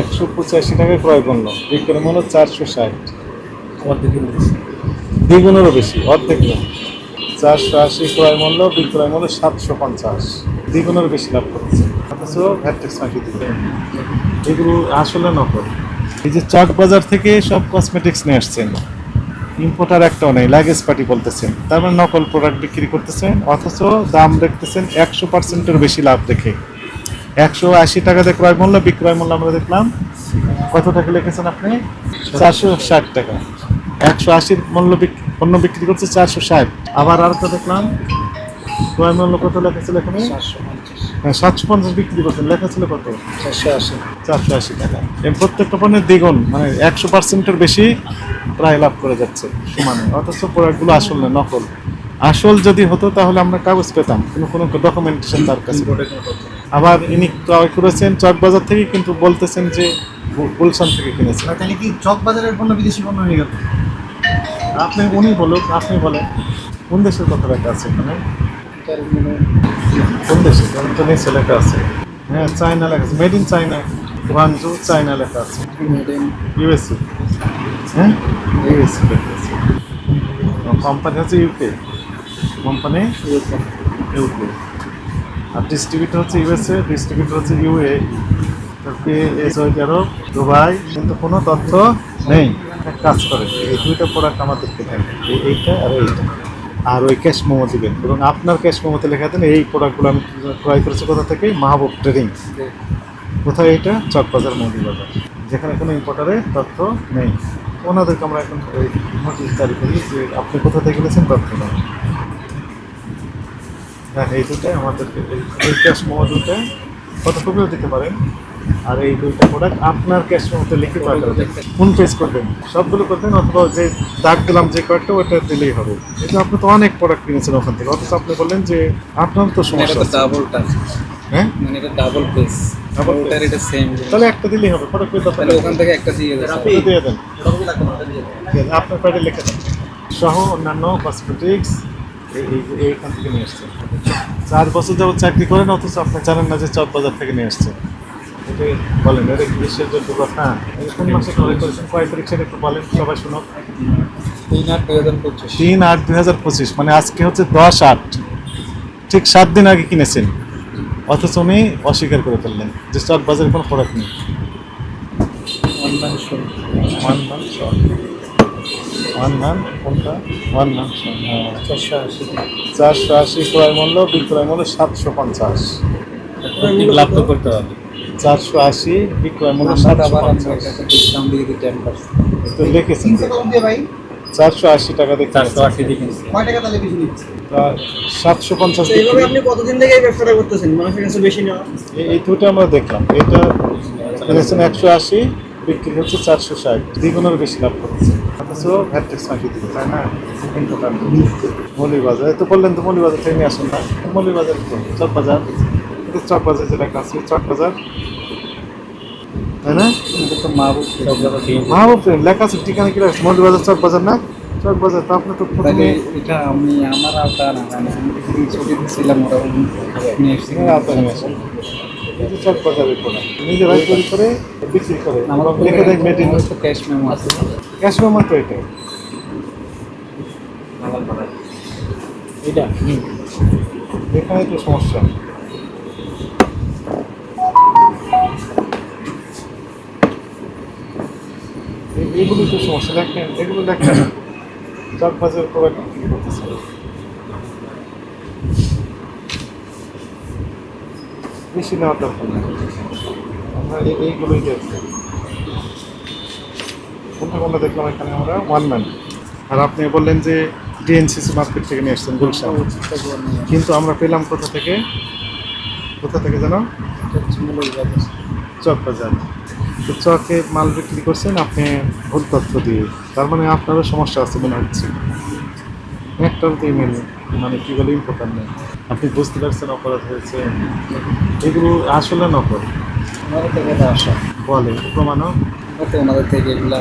একশো পঁচাশি টাকায় ক্রয় পণ্য। বিক্রয় মূল্য চারশো ষাট। দ্বিগুণেরও বেশি অর্ধেক না চারশো আশি ক্রয় মূল্য বিক্রয় মূল্য সাতশো পঞ্চাশ। দ্বিগুণের বেশি লাভ করছে। অথচ ভ্যাটেক্স ফাঁকি দিবে। এগুলো আসলে নকল। এই যে চক বাজার থেকে সব কসমেটিক্স নিয়ে আসছেন ইম্পোর্টার একটাও নেই লাগেজ পার্টি বলতেছেন। তার মানে নকল প্রোডাক্ট বিক্রি করতেছেন অথচ দাম দেখতেছেন একশো পার্সেন্টের বেশি লাভ দেখে। একশো আশি টাকা দিয়ে ক্রয় মূল্য বিক্রয় মূল্য আমরা দেখলাম। কত টাকা লিখেছেন আপনি? চারশো ষাট টাকা। একশো আশির মূল্য পণ্য বিক্রি করছে চারশো ষাট। আবার আর একটা দেখলাম। ক্রয় মূল্য কত লেখা ছিল এখানে? হ্যাঁ সাতশো পঞ্চাশ বিক্রি করছেন লেখা ছিল কত? চারশো আশি। চারশো আশি টাকা। এই প্রত্যেকটা পণ্যের দ্বিগুণ মানে একশো পার্সেন্টের বেশি প্রায় লাভ করে যাচ্ছে সমানে। অথচ প্রোডাক্টগুলো আসল না নকল। আসল যদি হতো তাহলে আমরা কাগজ পেতাম কোনো কোনো ডকুমেন্টেশন তার কাছে। আবার ইনি ক্রয় করেছেন চকবাজার থেকে কিন্তু বলতেছেন যে গুলশান থেকে কিনেছেন। তাহলে কি চক বাজারের পণ্য বিদেশি পণ্য হয়ে গেল? আপনি উনি বলুক আপনি বলেন। কোন দেশের কথা লেখা আছে এখানে? কোন দেশে তো নিচে লেখা আছে। হ্যাঁ চায়না লেখা আছে। Made in China Guangzhou China লেখা আছে। ইউএসএ হ্যাঁ? ইউএসএ লেখা আছে। কোম্পানি হচ্ছে ইউকে কোম্পানি? ইউকে ইউকে আর ডিস্ট্রিবিউটর হচ্ছে ইউএসএ ডিস্ট্রিবিউটর হচ্ছে ইউএ সৌদি আরব দুবাই কিন্তু কোনো তথ্য নেই। কাজ করে এই দুইটা প্রোডাক্ট আমাদেরকে দেন এই- এইটা আর এইটা। আর ওই ক্যাশ মোমো দিবেন এবং আপনার ক্যাশ মোমোতে লেখা দেন এই প্রোডাক্টগুলো আমি ক্রয় করেছি কোথা থেকে? মাহবুব ট্রেডিং কোথায় এটা চকবাজার মোদি বাজার যেখানে কোনো ইম্পোর্টারের তথ্য নেই। ওনাদেরকে আমরা এখন ওই নোটিশ জারি করি যে আপনি কোথা থেকে গেলেছেন তথ্য নেই। হ্যাঁ এই দুটাই আমাদেরকে এই- ক্যাশ মোমো দুটা ফটোকপিও দিতে পারেন। আর এই দুইটা প্রোডাক্ট আপনার ক্যাশ মোমোতে লিখে কোন পেজ করবেন? সবগুলো করবেন অথবা যে দাগ দিলাম যে কয়েকটা ওটা দিলেই হবে। কিন্তু আপনি তো অনেক প্রোডাক্ট কিনেছেন ওখান থেকে। অথচ আপনি বললেন যে আপনার তো এটা সমস্যা তো ডাবল টাচ হ্যাঁ? মানে এটা ডাবল পেস Double ওটার এটা সেম তাহলে একটা দিলেই হবে। ফটো তাহলে ওখান থেকে একটা দিয়ে দেবে আপনি দিয়ে দেন। আপনার প্যাডে লিখে দেন। সহ অন্যান্য কসমেটিক্স এইখান থেকে নিয়ে আসছেন চার বছর যাবত চাকরি করেন অথচ আপনি জানেন না যে চক বাজার থেকে নিয়ে আসছেন এটাই বলেন এটা কি বিশ্বাসযোগ্য কথা কোন মাসে করে করেছেন? কয় তারিখ একটু বলেন সবাই শুনো তিন আট দুই হাজার পঁচিশ। তিন আট দুই হাজার পঁচিশ মানে আজকে হচ্ছে দশ আট। ঠিক সাত দিন আগে কিনেছেন। অথচ উনি অস্বীকার করে ফেললেন যে চক বাজারে কোনো প্রোডাক্ট নেই। Online show one man one man কোনটা? ওয়ান মান চারশো আশি। চারশো আশি ক্রয় মূল্য বিক্রয় মূল্য সাতশো পঞ্চাশ। লাভ তো করতে হবে। চারশো আশি বিক্রয় মূল্য সাতশো আবার পঞ্চাশ। দিয়ে তো দিয়ে ভাই চারশো আশি টাকা দেখে চারশো আশি দিয়ে কয় টাকা তাহলে বেশি নিচ্ছে? সাতশো পঞ্চাশ এইভাবে আপনি কতদিন থেকে এই ব্যবসাটা করতেছেন? মানুষের কাছে বেশি নেওয়া। এই- এই দুটো আমরা দেখলাম। এটা একশো আশি বিক্রি হচ্ছে চারশো ষাট। দ্বিগুণের বেশি লাভ করছে অথচ ভ্যাটেক্স ফাঁকি দিবে তাই না? মৌলিবাজার তো বললেন তো মৌলিবাজার থেকে নিয়ে আসুন না। মৌলিবাজার তো চকবাজার? এটা চকবাজার যেটা চকবাজার। তাই না? মাহবুব। মাহবুব লেখা আছে ঠিকানা কি রাখছে? মৌলিবাজার চকবাজার না? চকবাজার তো আপনি তো তাহলে প্রথমে এটা আমি আমার আওতা না মানে আমি নিয়ে এসেছি। নিয়ে আসুন। এই যে চকবাজারের প্রোডাক্ট নিজেরাই তৈরি করে বিক্রি করে। লিখে দেয় মেড ইন তো ক্যাশ মেমো আছে। ক্যাশ মেমো তো এটা? এটা এখানে তো সমস্যা। এগুলো তো সমস্যা। দেখেন এগুলো দেখেন। চার পাঁচের প্রোডাক্ট বিক্রি করতেছে? বেশি নেওয়ার দরকার নেই। আমরা এই- এইগুলোই দেখছি কোনটা কোনটা দেখলাম এখানে আমরা? ওয়ান ম্যান আর আপনি বললেন যে ডিএনসিসি মার্কেট থেকে নিয়ে আসছেন গুলশান। কিন্তু আমরা পেলাম কোথা থেকে? কোথা থেকে জানো? চক বাজার। তো চকে মাল বিক্রি করছেন আপনি ভুল তথ্য দিয়ে। তার মানে আপনারও সমস্যা আছে মনে হচ্ছে। একটাও তো ইমেল মানে কী বলে ইম্পর্টেন্ট নেই। আপনি বুঝতে পারছেন অপরাধ হয়েছে। এগুলো আসলে নকল। থেকে আসা। বলে প্রমাণও ওতে ওনাদের থেকে এগুলা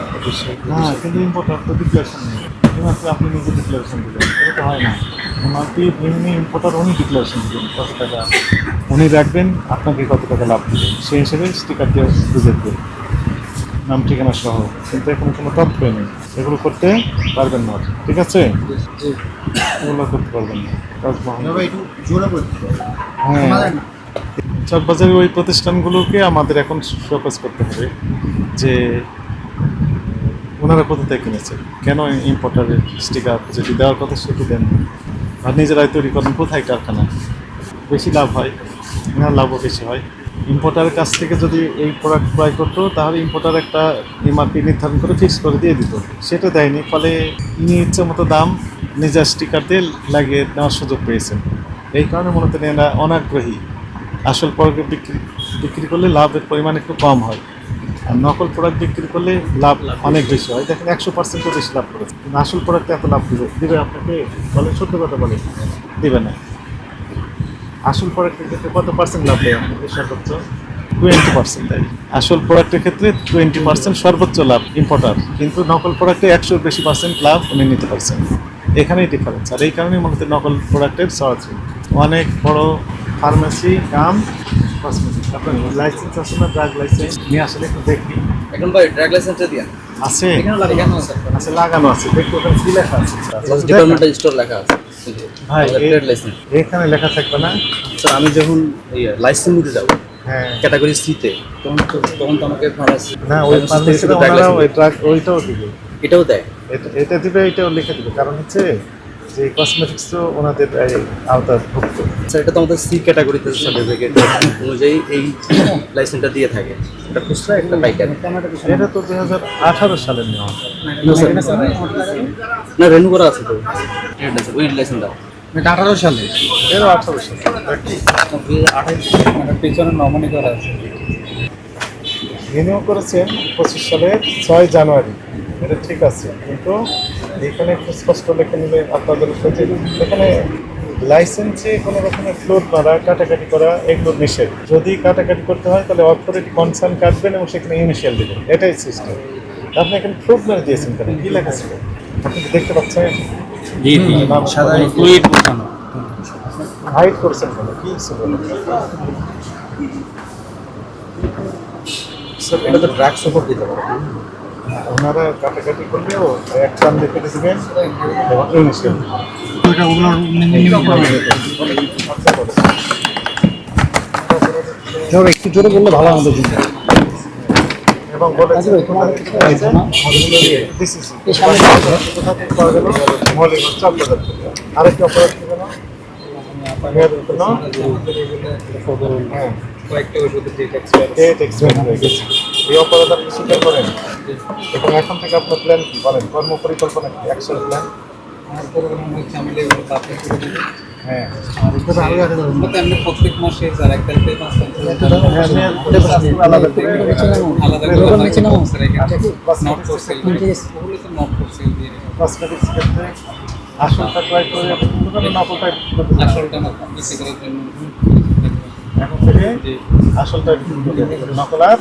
হ্যাঁ কিন্তু ইম্পোর্টার তো ডিক্লারেশন নেই। শুধুমাত্র আপনি নিজে ডিক্লারেশন দিবেন। এটা তো হয় না। ওনাকে এমনি ইম্পোর্টার উনি ডিক্লারেশন কত টাকা। উনি রাখবেন আপনাকে কত টাকা লাভ দিবেন সেই হিসেবে স্টিকার দিয়ে বুঝে দেবেন। নাম ঠিকানা সহ। কিন্তু এখানে কোনো তথ্য নেই। এগুলো করতে পারবেন না। ঠিক আছে? এগুলো করতে পারবেন না। হ্যাঁ। চকবাজারের ওই প্রতিষ্ঠানগুলোকে আমাদের এখন ফোকাস করতে হবে যে ওনারা কোথা থেকে কিনেছে? কেন ইম্পোর্টারের স্টিকার যেটি দেওয়ার কথা সেটি দেন। আর নিজেরাই তৈরি করেন কোথায় কারখানা? বেশি লাভ হয়? ওনার লাভও বেশি হয়। ইম্পোর্টারের কাছ থেকে যদি এই প্রোডাক্ট ক্রয় করতো, তাহলে ইম্পোর্টার একটা এমআরপি নির্ধারণ করে ফিক্স করে দিয়ে দিত। সেটা দেয়নি, ফলে ইনি ইচ্ছে মতো দাম নিজের স্টিকার দিয়ে লাগিয়ে নেওয়ার সুযোগ পেয়েছেন। এই কারণে মনে মূলত এরা অনাগ্রহী। আসল প্রোডাক্ট বিক্রি বিক্রি করলে লাভের পরিমাণ একটু কম হয়। আর নকল প্রোডাক্ট বিক্রি করলে লাভ অনেক বেশি হয়। দেখেন, একশো পার্সেন্টও বেশি লাভ করেছে। আসল প্রোডাক্টে এত লাভ দিবে, দেবে আপনাকে বলেন, সত্য কথা বলে দেবে না। আসল প্রোডাক্টের ক্ষেত্রে কত পার্সেন্ট লাভ দেয় সর্বোচ্চ? টোয়েন্টি পার্সেন্ট দেয়। আসল প্রোডাক্টের ক্ষেত্রে টোয়েন্টি পার্সেন্ট সর্বোচ্চ লাভ ইম্পোর্টার কিন্তু নকল প্রোডাক্টে একশোর বেশি পার্সেন্ট লাভ উনি নিতে পারছেন এখানেই ডিফারেন্স আর এই কারণেই মূলত নকল প্রোডাক্টের ছড়াচ্ছে অনেক বড় ফার্মেসি কাম কসমেটিক আপনার লাইসেন্স আছে না ড্রাগ লাইসেন্স নিয়ে আসলে একটু দেখি। এখন ভাই ড্রাগ লাইসেন্সটা দিয়া। আছে? এখানে আছে। আছে লাগানো আছে। দেখি ওখানে কি লেখা আছে। ডিপার্টমেন্টাল স্টোর লেখা আছে। ভাই এখানে লেখা থাকবে না। স্যার আমি যখন লাইসেন্স নিতে যাব হ্যাঁ। ক্যাটাগরি সিতে তখন তো তখন তো আমাকে ফার্মাসি না ওই ফার্মেসিতে ওই ড্রাগ ওইটাও দিবে। এটাও দেয়। এটা এটা দিবে এটাও লিখে দিবে। কারণ হচ্ছে যে কসমেটিক্স তো ওনাদের আওতাভুক্ত। স্যার এটা তো আমাদের সি ক্যাটাগরিতে সার্টিফিকেট অনুযায়ী এই লাইসেন্সটা দিয়ে থাকে। এটা খুচরা একটা পাইকারি। এটা তো দুই হাজার আঠারো সালের নেওয়া না রেনু করা আছে তো। ওই লাইসেন্সটা আঠারো সালে। এরও আঠারো সাল। মানে পেছনে নমনি করা আছে। রিনিউ করেছেন পঁচিশ সালের ছয় জানুয়ারি। এটা ঠিক আছে কিন্তু এখানে একটু স্পষ্ট লেখে নিলে আপনাদের কাছে এখানে লাইসেন্সে কোনো রকমের ফ্লোর মারা কাটাকাটি করা এগুলো নিষেধ। যদি কাটাকাটি করতে হয় তাহলে অথরিটি কনসার্ন কাটবেন এবং সেখানে ইনিশিয়াল দেবেন। এটাই সিস্টেম আপনি এখানে ফ্লোর মারা দিয়েছেন কেন? কী লেখা ছিল? আপনি কি দেখতে পাচ্ছেন? হাইড করছেন কেন? কী ছিল? স্যার এটা তো ড্রাগ সাপোর্ট দিতে পারে। ওনারা কাটাকাটি করলেও এক টান দেখে দিবেন এবং ইনিশিয়াল ওইটা একটু জোরে বললে ভালো আমাদের জন্য। এবং আচ্ছা। আরেকটি অপরাধ? হ্যাঁ, কয়েকটা ওষুধের ডেট এক্সপায়ার হয়ে গেছে। এই অপরাধ আপনি স্বীকার করেন? এবং এখন থেকে আপনার প্ল্যান কি? বলেন কর্ম পরিকল্পনা কি? অ্যাকশন প্ল্যান হ্যাঁ। এমনি প্রত্যেক মাসে স্যার এক তারিখে পাঁচ আলাদা করে আলাদা করে নিচে নামো। নট ফর সেল ওগুলো তো নট ফর সেল দিয়ে কসমেটিক্স ক্ষেত্রে আসলটা ট্রাই করে টোটালি নকলটা করতে হবে। আসলটা না করার জন্য এখন থেকে আসলটা নকল আর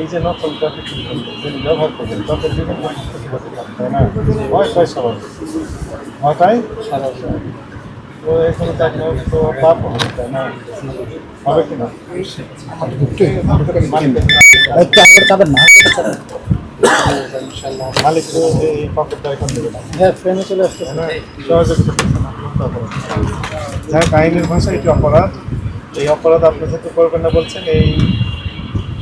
এই যে নকলটা যিনি ব্যবহার করবেন তাদের বিভিন্ন তাই না? হয় তাই স্বাভাবিক হয় তাই তো এখানে তো আপনার তো পাপ হবে তাই না? হবে কি না? মালিক এই এখন দেবে হ্যাঁ ফ্রেমে চলে আসতেছে। সহযোগিতা করছে না, করতে অপরাধ। যাই হোক, আইনের ভাষা এটি অপরাধ। এই অপরাধ আপনার যেহেতু করবেন না বলছেন এই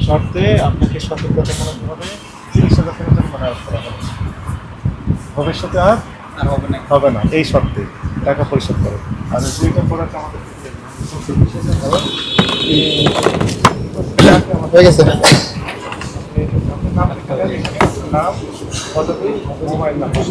শর্তে আপনাকে সতর্কতা মনে হবে তিরিশ হাজার টাকা জরিমানা করা হবে ভবিষ্যতে আর আর হবে না। হবে না এই শর্তে টাকা পরিশোধ করে আর দুইটা প্রোডাক্ট আমাদের হয়ে গেছে। নাম কত মোবাইল নাম্বার।